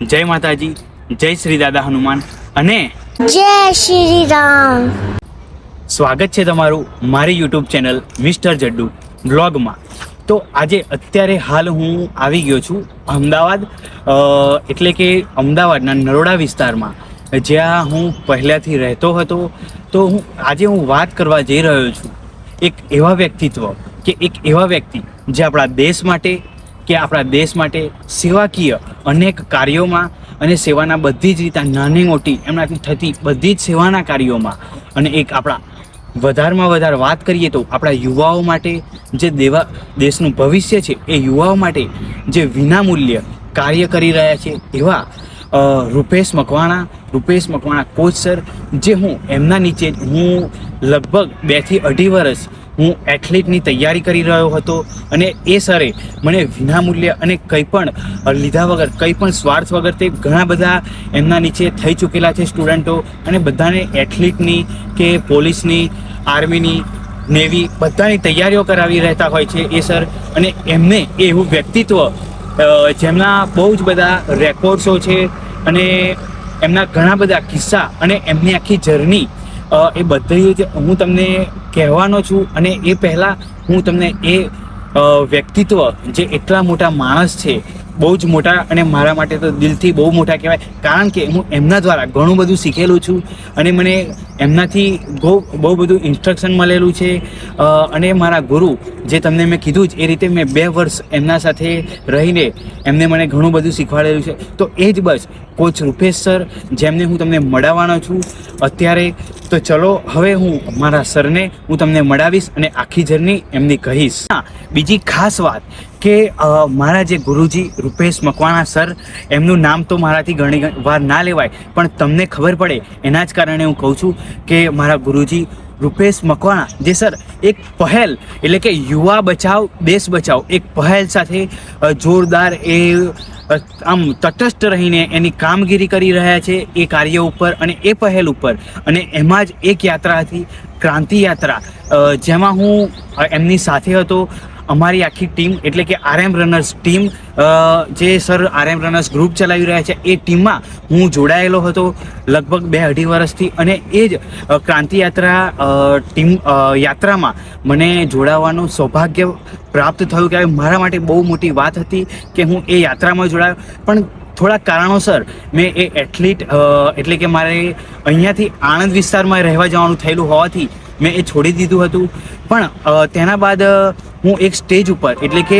જય માતાજી જય શ્રી દાદા હનુમાન અને જય શ્રી રામ. સ્વાગત છે તમારું મારી યુટ્યુબ ચેનલ મિસ્ટર જડ્ડુ બ્લોગમાં તો આજે અત્યારે હાલ હું આવી ગયો છું અમદાવાદ એટલે કે અમદાવાદના નરોડા વિસ્તારમાં. જ્યાં હું પહેલાંથી રહેતો હતો તો હું આજે હું વાત કરવા જઈ રહ્યો છું એક એવા વ્યક્તિત્વ કે એક એવા વ્યક્તિ જે આપણા દેશ માટે કે આપણા દેશ માટે સેવાકીય અનેક કાર્યોમાં અને સેવાના બધી જ રીતે નાની મોટી એમનાથી થતી બધી જ સેવાના કાર્યોમાં અને એક આપણા વધારમાં વધારે વાત કરીએ તો આપણા યુવાઓ માટે જે દેવા, દેશનું ભવિષ્ય છે એ યુવાઓ માટે જે વિનામૂલ્ય કાર્ય કરી રહ્યા છે એવા રૂપેશ મકવાણા રૂપેશ મકવાણા કોચ સર, જે હું એમના નીચે હું લગભગ બેથી અઢી વર્ષ હું એથ્લીટની તૈયારી કરી રહ્યો હતો અને એ સરે મને વિનામૂલ્ય અને કંઈ પણ લીધા વગર કંઈ પણ સ્વાર્થ વગર તે ઘણા બધા એમના નીચે થઈ ચૂકેલા છે સ્ટુડન્ટો અને બધાને એથ્લીટની કે પોલીસની આર્મીની નેવી બધાની તૈયારીઓ કરાવી રહેતા હોય છે એ સર અને એમને એવું વ્યક્તિત્વ જેમના બહુ જ બધા રેકોર્ડ્સો છે અને એમના ઘણા બધા કિસ્સા અને એમની આખી જર્ની એ બધી જ હું તમને કહેવાનો છું અને એ પહેલાં હું તમને એ વ્યક્તિત્વ જે એટલા મોટા માણસ છે બહુ જ મોટા અને મારા માટે તો દિલથી બહુ મોટા કહેવાય. કારણ કે હું એમના દ્વારા ઘણું બધું શીખેલું છું અને મને એમનાથી બહુ બહુ બધું ઇન્સ્ટ્રક્શન મળેલું છે. અને મારા ગુરુ જે તમને મેં કીધું જ, એ રીતે મેં બે વર્ષ એમના સાથે રહીને એમને મને ઘણું બધું શીખવાડેલું છે. તો એ જ બસ, કોચ રૂપેશ સર, જેમને હું તમને મળાવવાનો છું. અત્યારે તો ચલો, હવે હું મારા સરને હું તમને મળાવીશ અને આખી જર્ની એમની કહીશ. બીજી ખાસ વાત કે મારા જે ગુરુજી રૂપેશ મકવાણા સર, એમનું નામ તો મારાથી ઘણી વાર ના લેવાય, પણ તમને ખબર પડે, એના જ કારણે હું કહું છું કે મારા ગુરુજી રૂપેશ મકવાણા, જે સર, એક પહેલ, એટલે કે યુવા બચાવ, દેશ બચાવ, એક પહેલ સાથે જોરદાર એ આમ તટસ્થ રહીને એની કામગીરી કરી રહ્યા છે, એ કાર્ય ઉપર અને એ પહેલ ઉપર. અને એમાં જ એક યાત્રા હતી, ક્રાંતિ યાત્રા. જેમાં હું એમની સાથે હતો અમારી આખી ટીમ, એટલે કે આરએમ રનર્સ ટીમ જે સર આરએમ રનર્સ ગ્રુપ ચલાવી રહ્યા છે, એ ટીમમાં હું જોડાયેલો હતો લગભગ બે અઢી વર્ષથી અને એ જ ક્રાંતિ યાત્રા ટીમ યાત્રામાં મને જોડાવાનું સૌભાગ્ય પ્રાપ્ત થયું કે મારા માટે બહુ મોટી વાત હતી કે હું એ યાત્રામાં જોડાયો. પણ થોડા કારણોસર મેં એ એથ્લીટ એટલે કે મારે અહીંયાથી આણંદ વિસ્તારમાં રહેવા જવાનું થયેલું હોવાથી મેં એ છોડી દીધું હતું. પણ તેના બાદ હું એક સ્ટેજ ઉપર, એટલે કે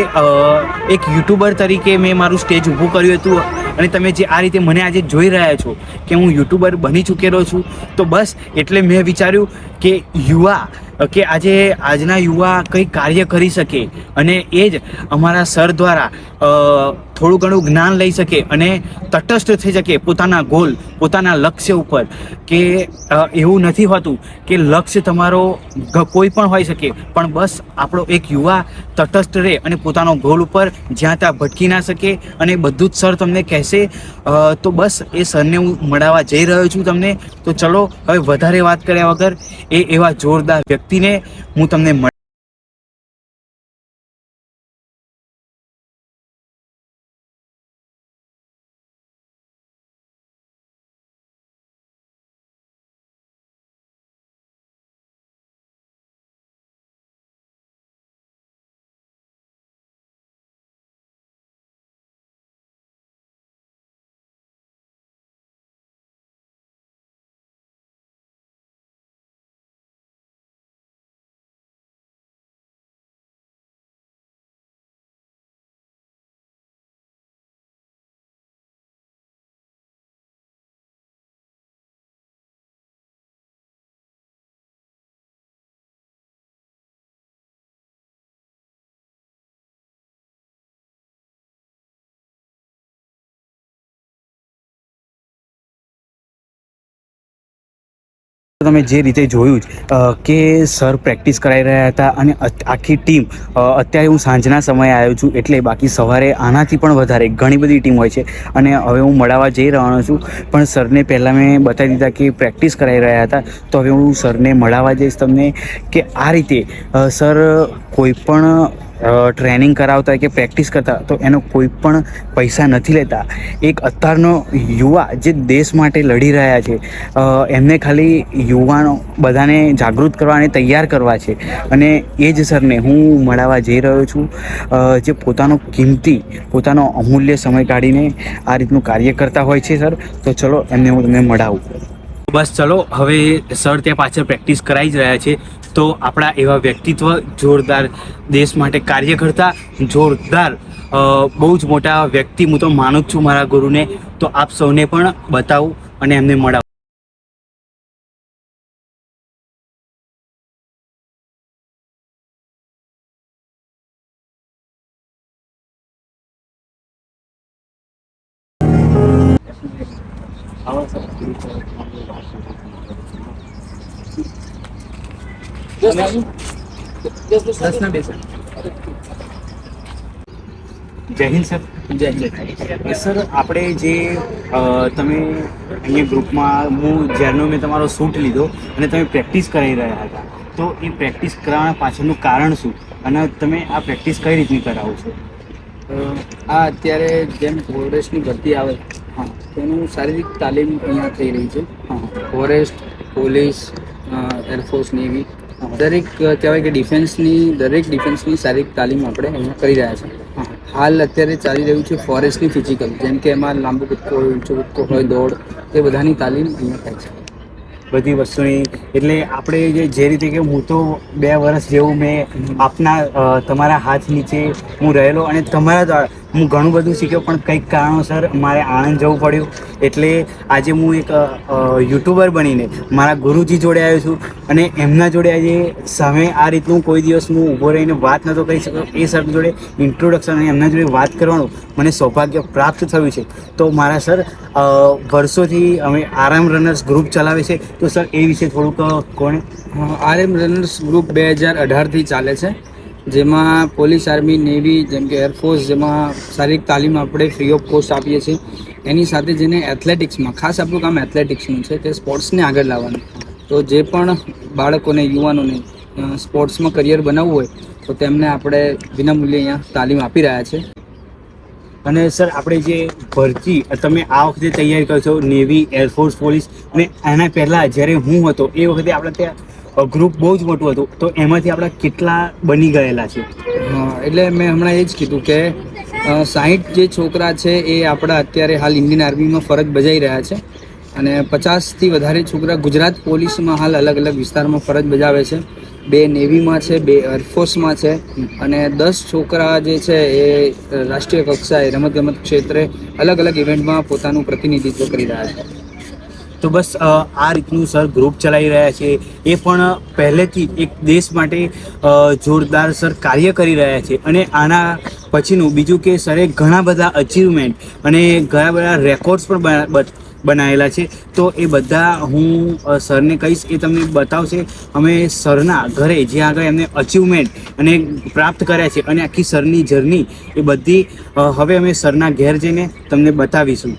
એક યુટ્યુબર તરીકે મેં મારું સ્ટેજ ઊભું કર્યું હતું અને તમે જે આ રીતે મને આજે જોઈ રહ્યા છો કે હું યુટ્યુબર બની ચૂકેલો છું, તો બસ એટલે મેં વિચાર્યું કે યુવા કે આજે આજના યુવા કંઈ કાર્ય કરી શકે અને એ જ અમારા સર દ્વારા થોડું ઘણું જ્ઞાન લઈ શકે અને તટસ્થ થઈ શકે પોતાના ગોલ પોતાના લક્ષ્ય ઉપર. કે એવું નથી હોતું કે લક્ષ્ય તમારો કોઈ પણ હોઈ શકે, પણ બસ આપણો એક યુવા તટસ્થ રહે અને પોતાનો ગોલ ઉપર જ્યાં ત્યાં ભટકી ના શકે અને બધું જ સર તમને કહેશે તો બસ એ સરને હું મળાવવા જઈ રહ્યો છું તમને. તો ચલો, હવે વધારે વાત કર્યા વગર એ એવા જોરદાર વ્યક્તિને હું તમને તમે જે રીતે જોયું કે સર પ્રેક્ટિસ કરાવી રહ્યા હતા અને આખી ટીમ અત્યારે હું સાંજના સમયે આવ્યો છું એટલે બાકી સવારે આનાથી પણ વધારે ઘણી બધી ટીમ હોય છે અને હવે હું મળાવવા જઈ રહ્યો છું. પણ સરને પહેલાં મેં બતાવી દીધા કે પ્રેક્ટિસ કરાવી રહ્યા હતા, તો હવે હું સરને મળાવવા જઈશ તમને કે આ રીતે સર કોઈ પણ ટ્રેનિંગ કરાવતા કે પ્રેક્ટિસ કરતા, તો એનો કોઈ પણ પૈસા નથી લેતા. એક અત્યારનો યુવા જે દેશ માટે લડી રહ્યા છે એમને ખાલી યુવાનો બધાને જાગૃત કરવા અને તૈયાર કરવા છે. અને એ જ સરને હું મળાવવા જઈ રહ્યો છું. જે પોતાનો કિંમતી, પોતાનો અમૂલ્ય સમય કાઢીને આ રીતનું કાર્ય કરતા હોય છે, સર. તો ચલો, એમને હું તમને મળાવું. બસ ચલો, હવે સર ત્યાં પાછળ પ્રેક્ટિસ કરાવી જ રહ્યા છે. તો આપણા એવા વ્યક્તિત્વ જોરદાર દેશ માટે કાર્ય કરતા જોરદાર બહુ જ મોટા વ્યક્તિ હું તો માનું જ છું મારા ગુરુને. તો આપ સૌને પણ બતાવું અને એમને મળાવું. જય હિન્દ સર. જય હિન્દ. સર આપણે જે તમે અહીંયા ગ્રુપમાં હું જ્યારનો મેં તમારો શૂટ લીધો અને તમે પ્રેક્ટિસ કરાવી રહ્યા હતા તો એ પ્રેક્ટિસ કરાવવા પાછળનું કારણ શું? અને તમે આ પ્રેક્ટિસ કઈ રીતની કરાવો છો? આ અત્યારે જેમ ફોરેસ્ટની ભરતી આવે હા. તેનું શારીરિક તાલીમ અહીંયા થઈ રહી છે. હા ફોરેસ્ટ પોલીસ એરફોર્સ નેવી દરેક કહેવાય કે ડિફેન્સની દરેક ડિફેન્સની શારીરિક તાલીમ આપણે અહીંયા કરી રહ્યા છીએ. હાલ અત્યારે ચાલી રહ્યું છે ફોરેસ્ટની ફિઝિકલ જેમ કે એમાં લાંબો કૂદકો હોય ઊંચો કૂદકો હોય દોડ એ બધાની તાલીમ અહીંયા થાય છે. બધી વસ્તુની એટલે આપણે જે જે રીતે કે હું તો બે વર્ષ જેવું મેં આપના તમારા હાથ નીચે હું રહેલો અને તમારા દ્વારા હું ઘણું બધું શીખ્યો, પણ કંઈક કારણોસર મારે આણંદ જવું પડ્યું. એટલે આજે હું એક યુટ્યુબર બનીને મારા ગુરુજી જોડે આવ્યો છું અને એમના જોડે આજે સામે આ રીતનું કોઈ દિવસ હું ઊભો રહીને વાત નહોતો કરી શક્યો. એ સર જોડે ઇન્ટ્રોડક્શન અને એમના જોડે વાત કરવાનું મને સૌભાગ્ય પ્રાપ્ત થયું છે. તો મારા સર વર્ષોથી અમે આરામ રનર્સ ગ્રુપ ચલાવે છે. તો સર, એ વિશે થોડુંક કોણ આરએમ રનર્સ ગ્રુપ બે હજાર અઢારથી ચાલે છે. જેમાં પોલીસ આર્મી, નેવી જેમ કે એરફોર્સ જેમાં શારીરિક તાલીમ આપણે ફ્રી ઓફ કોસ્ટ આપીએ છીએ. એની સાથે જેને એથ્લેટિક્સમાં ખાસ આપણું કામ એથ્લેટિક્સનું છે, તે સ્પોર્ટ્સને આગળ લાવવાનું. તો જે પણ બાળકોને, યુવાનોને સ્પોર્ટ્સમાં કરિયર બનાવવું હોય, તો તેમને આપણે વિનામૂલ્યે અહીંયા તાલીમ આપી રહ્યા છે. અને સર, આપણે જે ભરતી, તમે આ વખતે તૈયારી કરો છો નેવી એરફોર્સ પોલીસ અને એના પહેલાં જ્યારે હું હતો, એ વખતે આપણે ત્યાં ગ્રુપ બહુ જ મોટું હતું. તો એમાંથી આપણા કેટલા બની ગયેલા છે? હા, એટલે મેં હમણાં એ જ કીધું કે સાહીઠ જે છોકરા છે એ આપણા અત્યારે હાલ ઇન્ડિયન આર્મીમાં ફરજ બજાવી રહ્યા છે. અને પચાસથી વધારે છોકરા ગુજરાત પોલીસમાં હાલ અલગ અલગ વિસ્તારમાં ફરજ બજાવે છે. બે નેવીમાં છે બે એરફોર્સમાં છે. અને દસ છોકરા જે છે એ રાષ્ટ્રીય કક્ષાએ રમતગમત ક્ષેત્રે અલગ અલગ ઇવેન્ટમાં પોતાનું પ્રતિનિધિત્વ કરી રહ્યા છે. તો બસ આ રીતનું સર ગ્રુપ ચલાવી રહ્યા છે. એ પણ પહેલેથી એક દેશ માટે જોરદાર સર કાર્ય કરી રહ્યા છે. અને આના પછીનું બીજું કે સરે ઘણા બધા અચીવમેન્ટ અને ઘણા બધા રેકોર્ડ્સ પણ બનાવેલા છે. તો એ બધા હું સરને કહીશ, એ તમને બતાવશે. અમે સરના ઘરે જ્યાં આગળ એમને અચીવમેન્ટ અને પ્રાપ્ત કર્યા છે અને આખી સરની જર્ની એ બધી હવે અમે સરના ઘેર જઈને તમને બતાવીશું.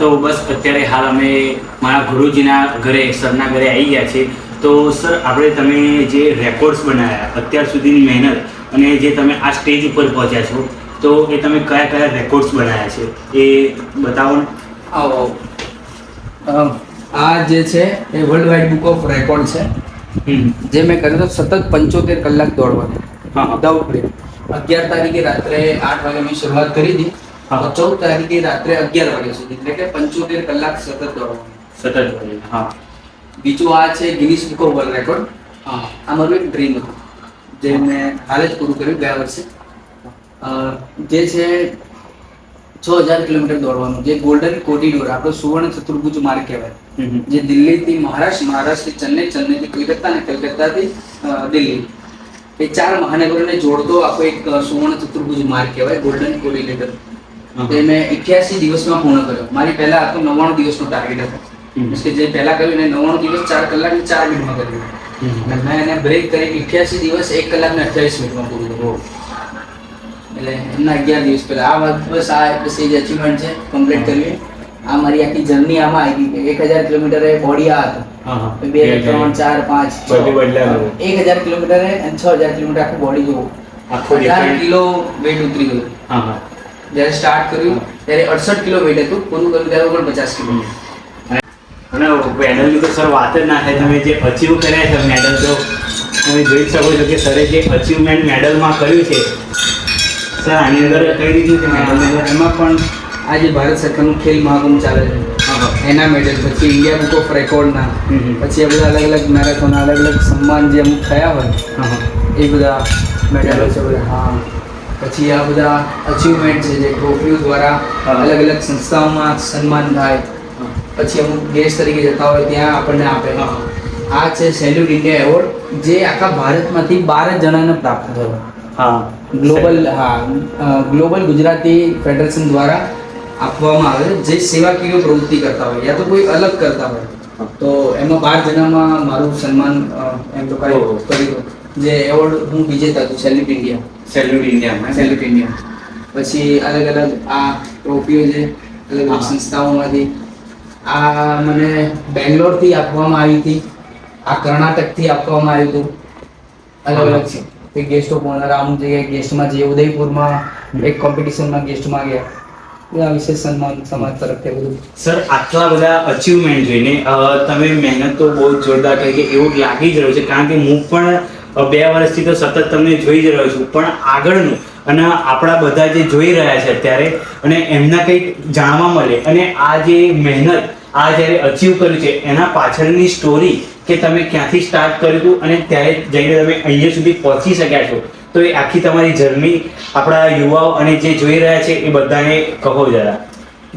તો બસ અત્યારે હાલ અમે મારા ગુરુજીના ઘરે સરના ઘરે આવી ગયા છે તો સર આપણે તમે જે રેકોર્ડ્સ બનાવ્યા અત્યાર સુધીની મહેનત અને જે તમે આ સ્ટેજ ઉપર પહોંચ્યા છો તો એ તમે કયા કયા રેકોર્ડ્સ બનાવ્યા છે? એ બતાવો ને. આવો આવો. આ જે છે એ world wide book of record છે જે મેં કર્યું તો સતત પંચોતેર કલાક દોડવાનું. વિધાઉટ બ્રેક અગિયાર તારીખે રાત્રે આઠ વાગે મેં શરૂઆત કરી હતી. ચૌદ તારીખે રાત્રે અગિયાર વાગ્યા સુધી એટલે કે પંચોતેર કલાક સતત દોડવાનું સતત. હા. બીજું આ છે Guinness book of world record. હા. આ મારું એક ડ્રીમ હતું જે મેં હાલ જ પૂરું કર્યું ગયા વર્ષે. અ, જે છે છ હજાર કિલોમીટર દોડવાનું જે ગોલ્ડન કોરિડોર આપણો સુવર્ણ ચતુર્ભુજ માર્ગ કહેવાય. જે દિલ્હીથી મહારાષ્ટ્ર મહારાષ્ટ્રથી ચેન્નઈ ચેન્નઈથી કલકત્તા અને કલકત્તાથી દિલ્હી. એ ચાર મહાનગરોને જોડતો આખો એક સુવર્ણ ચતુર્ભુજ માર્ગ કહેવાય ગોલ્ડન કોરિડોર. તે મેં 88 દિવસમાં પૂર્ણ કર્યો. મારી પહેલા હતો નવ્વાણું દિવસનો ટાર્ગેટ હતો. કે જે પહેલા કર્યું ને નવ્વાણું દિવસ ચાર કલાક ને ચાર મિનિટમાં કર્યું. મેં એને બ્રેક કરી 88 દિવસ એક કલાક ને અઠ્યાવીસ મિનિટમાં પૂરું કર્યું. એટલે એમના અગિયાર દિવસ પહેલા. આ વાત બસ આ બસ એ જ અચીવમેન્ટ છે કમ્પ્લીટ કરવી આ મારી આખી જર્ની આમાં આવી ગઈ. એક હજાર કિલોમીટર એ બોડી આ હતું. બે ત્રણ ચાર પાંચ. એક હજાર કિલોમીટર અને છ હજાર કિલોમીટર આખું બોડી જોવું. અઢાર કિલો વેટ ઉતરી ગયું. જ્યારે સ્ટાર્ટ કર્યું ત્યારે અડસઠ કિલો વેટ હતું. પૂરું કર્યું ત્યારે ઓગણપચાસ કિલો. અને પેનલની તો સર વાત જ ના થાય. તમે જે અચીવ કર્યા છે મેડલ તો તમે જોઈ શકો છો કે સરે જે અચીવમેન્ટ મેડલમાં કર્યું છે સર આની અંદર કઈ રીતનું છે મેડલ એમાં પણ આ જે ભારત સરકારનું ખેલ મહાકુંભ ચાલે છે. એના મેડલ પછી ઇન્ડિયા બુક ઓફ રેકોર્ડના. પછી આ બધા અલગ અલગ મેરેથોન અલગ અલગ સન્માન જે અમુક થયા હોય હા હા. એ બધા મેડલો છે બધા. હા. પછી આ બધા અચીવમેન્ટ છે જે ટ્રોફીઓ દ્વારા અલગ અલગ સંસ્થાઓમાં સન્માન થાય. પછી અમુક ગેસ્ટ તરીકે જતા હોય ત્યાં આપણને આપે. આ છે સેલ્યુટ ઇન્ડિયા એવોર્ડ જે આખા ભારતમાંથી બાર જણાને પ્રાપ્ત થયો. હા. ગ્લોબલ હા ગ્લોબલ ગુજરાતી ફેડરેશન દ્વારા આપવામાં આવે. જે સેવાકીય પ્રવૃત્તિ કરતા હોય યા તો કોઈ અલગ કરતા હોય. તો એમાં બાર જણામાં મારું સન્માન એમ તો. કર્યું જે એવોર્ડ હું વિજેતા હતું સેલ્યુટ ઇન્ડિયા સેલ્યુટ ઇન્ડિયામાં સેલ્યુટ ઇન્ડિયા પછી અલગ અલગ આ ટ્રોફીઓ છે અલગ અલગ સંસ્થાઓમાંથી. આ મને બેંગ્લોરથી આપવામાં આવી હતી આ કર્ણાટકથી આપવામાં આવ્યું હતું. અલગ અલગ છે. તે ગેસ્ટ ઓફ ઓનર આમ જગ્યાએ ગેસ્ટમાં જઈએ ઉદયપુરમાં એક કોમ્પિટિશનમાં ગેસ્ટમાં ગયા. આ વિશેષ સન્માન સમાજ તરફથી બધું. સર આટલા બધા અચીવમેન્ટ જોઈને તમે મહેનત તો બહુ જોરદાર કરી કે એવું લાગી જ રહ્યું છે કારણ કે હું પણ બે વર્ષથી તો સતત તમને જોઈ જ રહ્યો છું, પણ આગળનું અને આપણા બધા જે જોઈ રહ્યા છે અત્યારે અને એમના કંઈક જાણવા મળે અને આ જે મહેનત, આ જ્યારે અચીવ કર્યું છે, એના પાછળની સ્ટોરી કે તમે ક્યાંથી સ્ટાર્ટ કર્યું હતું અને ત્યારે જઈને તમે અહીંયા સુધી પહોંચી શક્યા છો, તો એ આખી તમારી જર્ની આપણા યુવાઓ અને જે જોઈ રહ્યા છે એ બધાને કહો જરા.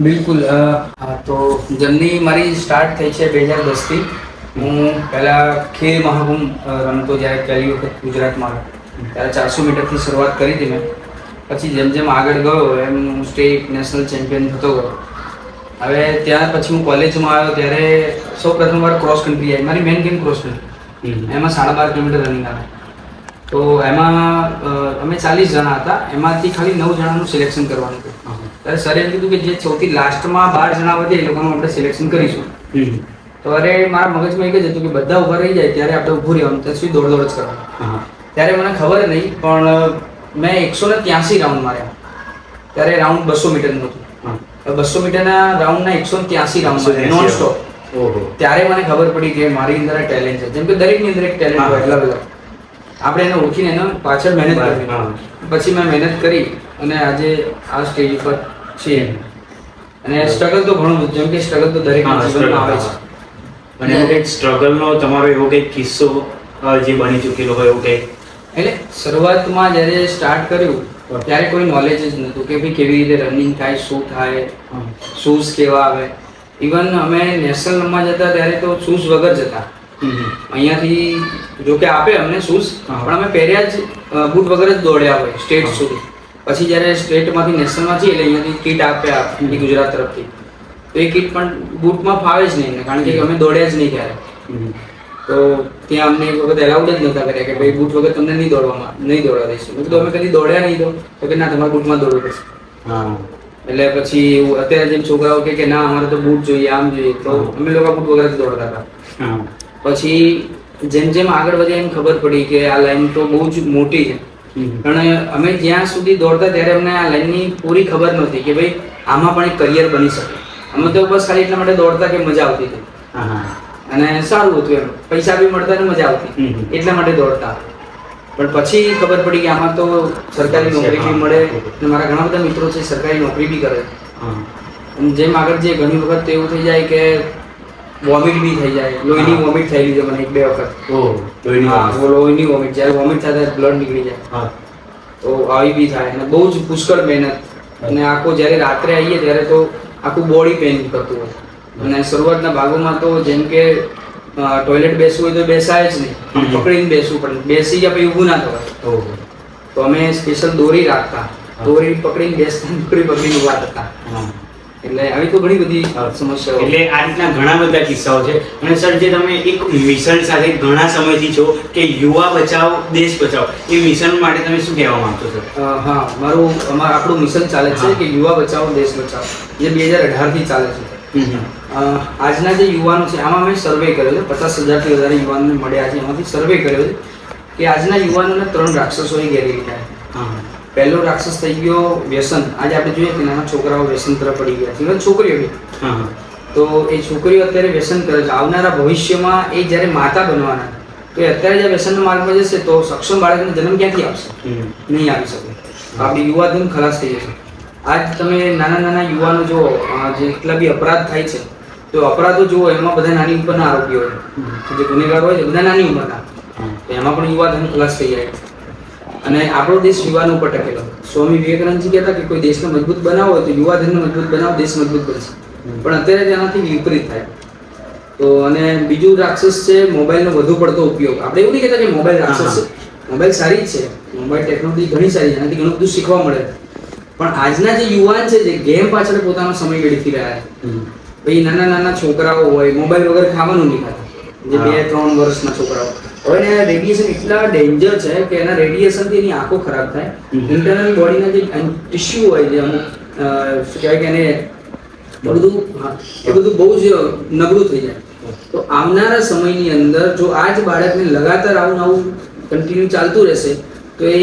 બિલકુલ તો જર્ની મારી સ્ટાર્ટ થઈ છે બે હજાર દસથી. હું પહેલાં ખેલ મહાકુંભ રમતો જ્યારે પહેલી વખત ગુજરાતમાં ત્યારે ચારસો મીટરથી શરૂઆત કરી હતી મેં. પછી જેમ જેમ આગળ ગયો એમ હું સ્ટેટ નેશનલ ચેમ્પિયન થતો ગયો. હવે ત્યાર પછી હું કોલેજમાં આવ્યો ત્યારે સૌ પ્રથમવાર ક્રોસ કન્ટ્રી આવી. મારી મેઇન ગેમ ક્રોસ કન્ટ્રી એમાં સાડા બાર કિલોમીટર રનિંગ આવે. તો એમાં અમે ચાલીસ જણા હતા. એમાંથી ખાલી નવ જણાનું સિલેક્શન કરવાનું હતું. ત્યારે સરે એમ કીધું કે જે સૌથી લાસ્ટમાં બાર જણા વધે એ લોકોનું આપણે સિલેક્શન કરીશું. તો અરે મારા મગજમાં એક જ હતું કે બધા ઊભા રહી જાય ત્યારે આપણે ઊભું રહેવાનું ત્યાં સુધી દોડ દોડ જ કરવાનું. ત્યારે મને ખબર નહીં પણ મેં એકસો ને ત્યાસી રાઉન્ડ માર્યા. ત્યારે રાઉન્ડ બસો મીટરનું હતું. બસો મીટરના રાઉન્ડના એકસો ને ત્યાસી રાઉન્ડ નોન સ્ટોપ ત્યારે મને ખબર પડી કે મારી અંદર ટેલેન્ટ છે. જેમ કે દરેકની અંદર એક ટેલેન્ટ હોય અલગ એટલા બધા આપણે એને ઓળખીને એનો પાછળ મહેનત કરવી. પછી મેં મહેનત કરી અને આજે આ સ્ટેજ ઉપર છીએ. અને સ્ટ્રગલ તો ઘણું જેમ કે સ્ટ્રગલ તો દરેક જીવનમાં આવે છે અને એવો કંઈક સ્ટ્રગલનો તમારો એવો કંઈક કિસ્સો જે બની ચૂકેલો હોય એવો કંઈક? એટલે શરૂઆતમાં જ્યારે સ્ટાર્ટ કર્યું ત્યારે કોઈ નોલેજ જ નહોતું કે ભાઈ કેવી રીતે રનિંગ થાય શું થાય શૂઝ કેવા આવે. ઇવન અમે નેશનલ રમવા જતા ત્યારે તો શૂઝ વગર જતા. અહીંયાથી જો કે આપે અમને શૂઝ. પણ અમે પહેર્યા જ બૂટ વગર જ દોડ્યા હોય સ્ટેટ સુધી. પછી જ્યારે સ્ટેટમાંથી નેશનલમાં જઈએ એટલે અહીંયાથી કીટ આપે આપી ગુજરાત તરફથી. તો એ કીટ પણ બૂટમાં ફાવે જ નહીં કારણ કે અમે દોડ્યા જ નહીં ક્યારે તો ત્યાં અમને એક વખત એલાઉડ જ નહોતા કર્યા કે ભાઈ બૂટ વગર તમને નહીં દોડવામાં નહીં દોડવા દઈશું. મેં કીધું અમે કદી દોડ્યા નહીં તો. તો કે ના તમારે બૂટમાં દોડવું પડશે. હા. એટલે પછી એવું અત્યારે જેમ છોકરાઓ કે ના અમારે તો બૂટ જોઈએ આમ જોઈએ. તો અમે લોકો બૂટ વગર જ દોડતા હતા. હા. પછી જેમ જેમ આગળ વધ્યા એમ ખબર પડી કે આ લાઈન તો બહુ જ મોટી છે. પણ અમે જ્યાં સુધી દોડતા ત્યારે અમને આ લાઈનની પૂરી ખબર નહોતી કે ભાઈ આમાં પણ એક કરિયર બની શકે. અમે તો બસ ખાલી એટલા માટે દોડતા કે મજા આવતી હતી. અને સારું હતું એમ. પૈસા બી મળતા ને મજા આવતી. એટલા માટે દોડતા. પણ પછી ખબર પડી કે આમાં તો સરકારી નોકરી બી મળે અને મારા ઘણા બધા મિત્રો છે સરકારી નોકરી બી કરે. અને જેમ આગળ જે ઘણી વખત એવું થઈ જાય કે વોમિટ બી થઈ જાય. લોહીની. વોમિટ થયેલી છે મને એક બે વખત. લોહીની વોમિટ જ્યારે વોમિટ થાય ત્યારે બ્લડ નીકળી જાય. તો આવી બી થાય. અને બહુ જ પુષ્કળ મહેનત. અને આખો જ્યારે રાત્રે આવીએ ત્યારે તો આખું બોડી પેઇન કરતું હોય. અને શરૂઆતના ભાગોમાં તો જેમ કે ટોયલેટ બેસવું હોય તો બેસાય જ નહીં. પકડીને બેસવું પડે. બેસી ગયા પછી ઊભું ના થવાય. તો અમે સ્પેશિયલ દોરી રાખતા. દોરી પકડીને બેસતા દોરી પકડીને ઊભા થતા. એટલે આવી તો ઘણી બધી સમસ્યાઓ. એટલે આ રીતના ઘણા બધા કિસ્સાઓ છે. અને સર જે તમે એક મિશન સાથે ઘણા સમયથી છો કે યુવા બચાવો દેશ બચાવો એ મિશન માટે તમે શું કહેવા માંગો છો હા મારું અમારું આપણું મિશન ચાલે છે કે યુવા બચાવો દેશ બચાવો. જે બે હજાર અઢારથી ચાલે છે. આજના જે યુવાનો છે આમાં મેં સર્વે કર્યો છે. પચાસ હજારથી વધારે યુવાનોને મળ્યા છે. એમાંથી સર્વે કર્યો છે કે આજના યુવાનોને ત્રણ રાક્ષસોએ લીધા છે હા પહેલો રાક્ષસ થઈ ગયો વ્યસન. આજે આપણે જોઈએ કે નાના છોકરાઓ વ્યસન તરફ પડી ગયા. છે. ઇવન છોકરીઓ બી તો એ છોકરીઓ અત્યારે વ્યસન કરે છે. આવનારા ભવિષ્યમાં એ જ્યારે માતા બનવાના તો એ અત્યારે જે વ્યસનના માર્ગમાં જશે તો સક્ષમ બાળકને જન્મ ક્યાંથી આવશે નહીં આવી શકે. આપણી યુવાધન ખલાસ થઈ જશે. આજ તમે નાના નાના યુવાનો જુઓ જેટલા બી અપરાધ થાય છે તો અપરાધો જુઓ એમાં બધા નાની ઉપરના આરોપીઓ હોય જે ગુનેગાર હોય છે બધા નાની ઉંમરના. એમાં પણ યુવાધન ખલાસ થઈ જાય. અને આપણો દેશ યુવાનો ઉપર ટકેલો. સ્વામી વિવેકાનંદજી કહેતા કે કોઈ દેશને મજબૂત બનાવો હોય તો યુવાધનને મજબૂત બનાવો દેશ મજબૂત બનશે. પણ અત્યારે તેનાથી વિપરીત થાય. તો અને બીજું રાક્ષસ છે મોબાઈલનો વધુ પડતો ઉપયોગ. આપણે એવું નહીં કહેતા કે મોબાઈલ રાક્ષસ છે. મોબાઈલ સારી છે. મોબાઈલ ટેકનોલોજી ઘણી સારી છે. એનાથી ઘણું બધું શીખવા મળે. પણ આજના જે યુવાન છે જે ગેમ પાછળ પોતાનો સમય વેડફી રહ્યા છે. ભાઈ નાના નાના છોકરાઓ હોય મોબાઈલ વગર ખાવાનું નહીં ખાતા. જે બે ત્રણ વર્ષના છોકરાઓ. હવે એના રેડિયેશન એટલા ડેન્જર છે કે એના રેડિયેશનથી એની આંખો ખરાબ થાય. ઇન્ટરનલ બોડીના જે ટિશ્યુ હોય જે અમુક શું કહેવાય કે એને બધું એ બધું બહુ જ નબળું થઈ જાય. તો આવનારા સમયની અંદર જો આ જ બાળકને લગાતાર આવું આવું કન્ટિન્યુ ચાલતું રહેશે તો એ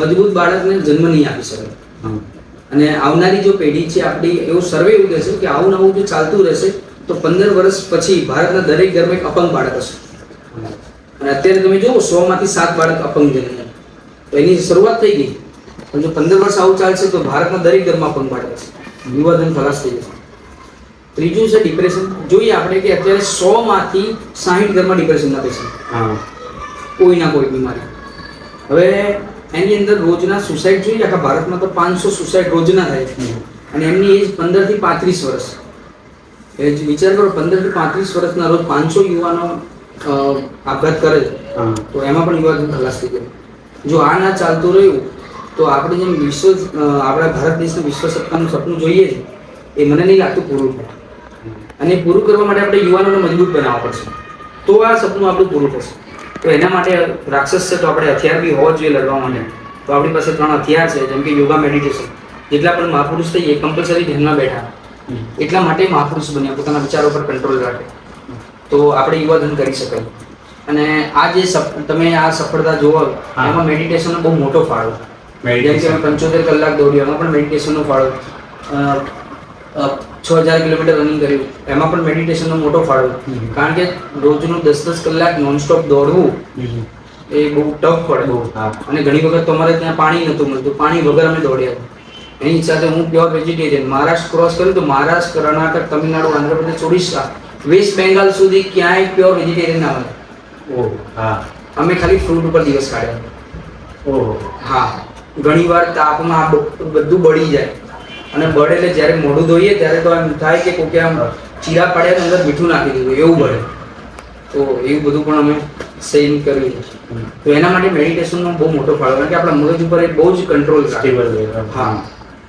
મજબૂત બાળકને જન્મ નહીં આપી શકે. અને આવનારી જો પેઢી છે આપણી એવું સર્વે એવું કહેશે કે આવું આવું જો ચાલતું રહેશે તો પંદર વર્ષ પછી ભારતના દરેક ઘરમાં એક અપંગ બાળક હશે. અને અત્યારે તમે જુઓ સો માંથી સાત બાળક અપંગ જન્મે તો એની શરૂઆત થઈ ગઈ. પણ જો પંદર વર્ષ આવું ચાલશે તો ભારતના દરેક ઘરમાં અપંગ બાળક હશે. યુવાધન ખલાસ થઈ જશે. ત્રીજું છે ડિપ્રેશન જોઈએ આપણે કે અત્યારે સો માંથી સાહીઠ ઘરમાં ડિપ્રેશનના પેશન્ટ હા. કોઈ ના કોઈ બીમારી. હવે એની અંદર રોજના સુસાઇડ જોઈએ આખા ભારતમાં તો પાંચસો સુસાઇડ રોજના થાય છે. અને એમની એજ પંદરથી પાંત્રીસ વર્ષ. એ વિચાર કરો પંદરથી પાંત્રીસ વર્ષના રોજ પાંચસો યુવાનો આપઘાત કરે છે. તો એમાં પણ યુવાધન ખલાસ થઈ જાય જો આ ના ચાલતું રહ્યું તો આપણે જેમ વિશ્વ આપણા ભારત દેશનું વિશ્વ સત્તાનું સપનું જોઈએ છે એ મને નહીં લાગતું પૂરું થાય. અને પૂરું કરવા માટે આપણે યુવાનોને મજબૂત બનાવવા પડશે. તો આ સપનું આપણું પૂરું થશે. તો એના માટે રાક્ષસ છે તો આપણે હથિયાર બી હોવા જોઈએ લડવા માટે. તો આપણી પાસે ત્રણ હથિયાર છે જેમ કે યોગા મેડિટેશન. જેટલા પણ મહાપુરુષ થઈએ કમ્પલસરી ધ્યાનમાં બેઠા. એટલા માટે મહાપુરુષ બન્યા પોતાના વિચારો પર કંટ્રોલ રાખે. તો આપણે યુવાધન કરી શકાય અને આ જે તમે આ સફળતા જોવો. એમાં મેડિટેશનનો બહુ મોટો ફાળો જેમ કે. પંચોતેર કલાક દોડ્યો એમાં પણ મેડિટેશનનો ફાળો છ હજાર કિલોમીટર રનિંગ કર્યું એમાં પણ મેડિટેશનનો મોટો ફાળો કારણ કે રોજનું દસ દસ કલાક નોનસ્ટોપ દોડવું. એ બહુ ટફ પડે બહુ. અને ઘણી વખત તો અમારે ત્યાં પાણી નહોતું મળતું પાણી વગર અમે દોડ્યા એની સાથે હું પ્યોર વેજીટેરિયન મહારાષ્ટ્ર ક્રોસ કર્યું તો મહારાષ્ટ્ર કર્ણાટક તમિલનાડુ આંધ્રપ્રદેશ ઓડિશા વેસ્ટ બેંગાલ સુધી ક્યાંય પ્યોર વેજીટેરિયન ના હોય. ઓહ, હા. અમે ખાલી ફ્રૂટ ઉપર દિવસ કાઢ્યો. ઓહ. હા. ઘણીવાર તાપમાં બધું બળી જાય. અને બળે એટલે જ્યારે મોઢું ધોઈએ ત્યારે તો એમ થાય કે કોકે આમ ચીરા પાડ્યા તો અંદર મીઠું નાખી દીધું એવું બળે. તો એવું બધું પણ અમે સેમ કર્યું. તો એના માટે મેડિટેશનનો બહુ મોટો ફાળો કારણ કે આપણા મગજ ઉપર એ બહુ જ કંટ્રોલ સ્ટેબલ. હા.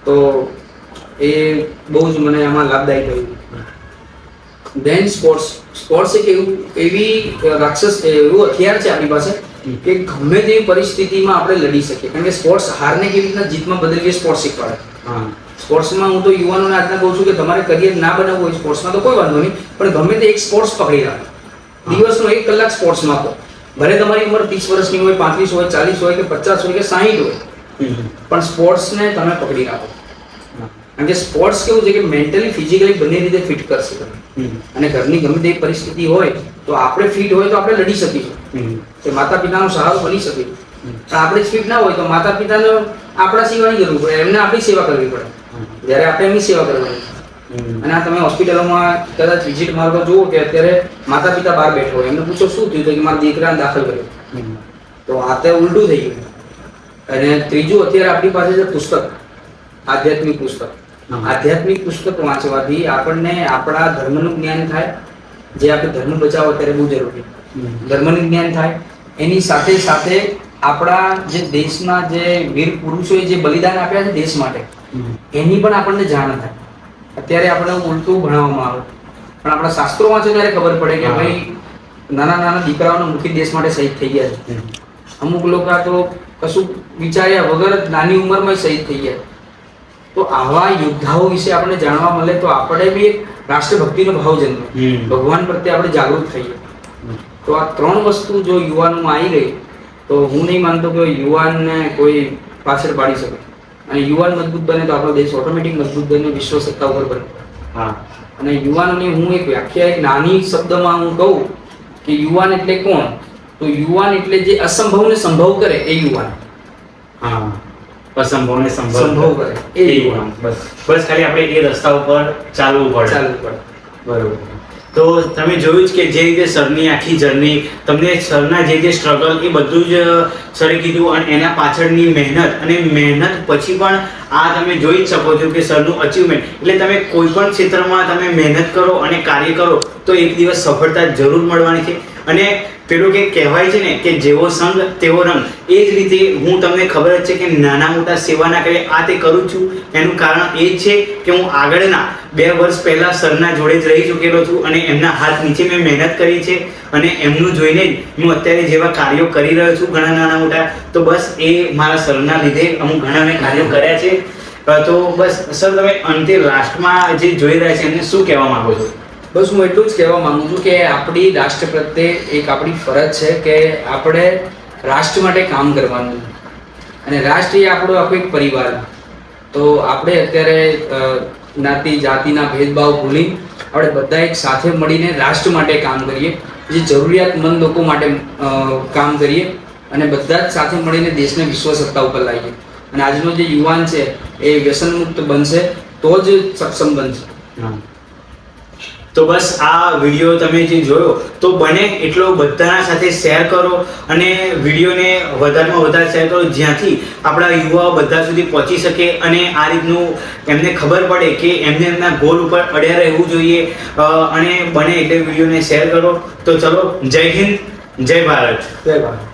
તો એ બહુ જ મને આમાં લાભદાયી થયું. દેન સ્પોર્ટ્સ સ્પોર્ટ્સ એક એવું એવી રાક્ષસ એવું હથિયાર છે આપણી પાસે કે ગમે તેવી પરિસ્થિતિમાં આપણે લડી શકીએ. કારણ કે સ્પોર્ટ્સ હારને કેવી રીતના જીતમાં બદલવી સ્પોર્ટ્સ શીખવાડે. હા. સ્પોર્ટ્સમાં હું તો યુવાનોને આજના કહું છું કે તમારે કરિયર ના બનાવવું હોય સ્પોર્ટ્સમાં તો કોઈ વાંધો નહીં પણ ગમે તે એક સ્પોર્ટ્સ પકડી રાખો. દિવસનો એક કલાક સ્પોર્ટ્સમાં આપો ભલે તમારી ઉંમર ત્રીસ વર્ષની હોય પાંત્રીસ હોય ચાલીસ હોય કે પચાસ હોય કે સાહીઠ હોય પણ સ્પોર્ટ્સને તમે પકડી રાખો. કારણ કે સ્પોર્ટ્સ કેવું છે કે મેન્ટલી ફિઝિકલી બંને રીતે ફિટ કરશે તમે. અને ઘરની ગમે તે પરિસ્થિતિ હોય તો આપણે ફિટ હોય તો આપણે લડી શકીશું. કે માતા પિતાનો સહારો બની શકે. પણ આપણે જ ફિટ ના હોય તો માતા પિતાને આપણા સેવાની જરૂર પડે એમને આપણી સેવા કરવી પડે. જ્યારે આપણે એમની સેવા કરવાની. અને આ તમે હોસ્પિટલોમાં કદાચ વિઝિટ મારો જુઓ કે અત્યારે માતા પિતા બહાર બેઠો હોય એમને પૂછો શું થયું તો કે મારા દીકરાને દાખલ કર્યો. તો આ તો ઉલટું થઈ ગયું. અને ત્રીજું અત્યારે આપણી પાસે છે પુસ્તક આધ્યાત્મિક પુસ્તક. આધ્યાત્મિક પુસ્તક વાંચવાથી આપણને આપણા ધર્મનું જ્ઞાન થાય. જે આપણે ધર્મ બચાવો અત્યારે બહુ જરૂરી. ધર્મનું જ્ઞાન થાય. એની સાથે સાથે આપણા જે દેશના જે વીર પુરુષોએ જે બલિદાન આપ્યા છે દેશ માટે એની પણ આપણને જાણ થાય. અત્યારે આપણે ઉલટું ભણાવવામાં આવે. પણ આપણા શાસ્ત્રો વાંચો ત્યારે ખબર પડે કે ભાઈ નાના નાના દીકરાઓને મુખી દેશ માટે શહીદ થઈ ગયા છે. અમુક લોકો તો કશું વિચાર્યા વગર નાની ઉંમરમાં શહીદ થઈ ગયા તો આવા યોદ્ધાઓ વિશે આપણે જાણવા મળે તો આપણે બી એક રાષ્ટ્રભક્તિનો ભાવ જન્મે. ભગવાન પ્રત્યે આપણે જાગૃત થઈએ. તો આ ત્રણ વસ્તુ જો યુવાનમાં આવી ગઈ તો હું નહીં માનતો કે યુવાનને કોઈ પાછળ પાડી શકે. અને યુવાન મજબૂત બને તો આપણો દેશ ઓટોમેટિક મજબૂત બને વિશ્વ સત્તા ઉપર બને. હા. અને યુવાનોની હું એક વ્યાખ્યા એક નાની શબ્દમાં હું કહું કે યુવાન એટલે કોણ? તો યુવાન એટલે જે અસંભવને સંભવ કરે એ યુવાન. હા. અસંભવને સંભવ કરે. એ યુવાન બસ. બસ ખાલી આપણે એ રસ્તા ઉપર ચાલવું પડે. ચાલવું પડે. બરોબર. તો તમે જોયું જ કે જે રીતે સરની આખી જર્ની તમને સરના જે જે સ્ટ્રગલ એ બધું જ સરે કીધું અને એના પાછળની મહેનત અને મહેનત પછી પણ આ તમે જોઈ જ શકો છો કે સરનું અચીવમેન્ટ એટલે તમે કોઈ પણ ક્ષેત્રમાં તમે મહેનત કરો અને કાર્ય કરો તો એક દિવસ સફળતા જરૂર મળવાની છે. અને પેલું કે કહેવાય છે ને કે જેવો સંગ તેવો રંગ. એ જ રીતે હું તમને ખબર જ છે કે નાના મોટા સેવાના કરે આ તે કરું છું. એનું કારણ એ છે કે હું આગળના બે વર્ષ પહેલા સરના જોડે જ રહી ચૂકેલો છું અને એમના હાથ નીચે મેં મહેનત કરી છે અને એમનું જોઈને જ હું અત્યારે જેવા કાર્યો કરી રહ્યો છું ઘણા નાના મોટા. તો બસ એ મારા સરના લીધે અમુક ઘણા મેં કાર્યો કર્યા છે. તો બસ સર, તમે અંતે લાસ્ટમાં જે જોઈ રહ્યા છે એમને શું કહેવા માંગો છો? બસ હું એટલું જ કહેવા માંગુ છું કે આપણી રાષ્ટ્ર પ્રત્યે એક આપણી ફરજ છે કે આપણે રાષ્ટ્ર માટે કામ કરવાનું. અને રાષ્ટ્ર એ આપણો આખો એક પરિવાર. તો આપણે અત્યારે જ્ઞાતિ, જાતિના ભેદભાવ ભૂલી આપણે બધા એક સાથે મળીને રાષ્ટ્ર માટે કામ કરીએ. જે જરૂરિયાતમંદ લોકો માટે કામ કરીએ અને બધા જ સાથે મળીને દેશને વિશ્વ સત્તા ઉપર લાવીએ. અને આજનો જે યુવાન છે એ વ્યસનમુક્ત બનશે તો જ સક્ષમ બનશે. હા. તો બસ આ વીડિયો તમે જે જોયો, તો બને એટલો બધાના સાથે શેર કરો અને વિડીયોને વધારેમાં વધારે શેર કરો જ્યાંથી આપણા યુવાઓ બધા સુધી પહોંચી શકે અને આ રીતનું એમને ખબર પડે કે એમને એમના ગોલ ઉપર અડ્યા રહેવું જોઈએ અને બને એટલે વિડીયોને શેર કરો. તો ચલો, જય હિન્દ, જય ભારત. જય ભારત.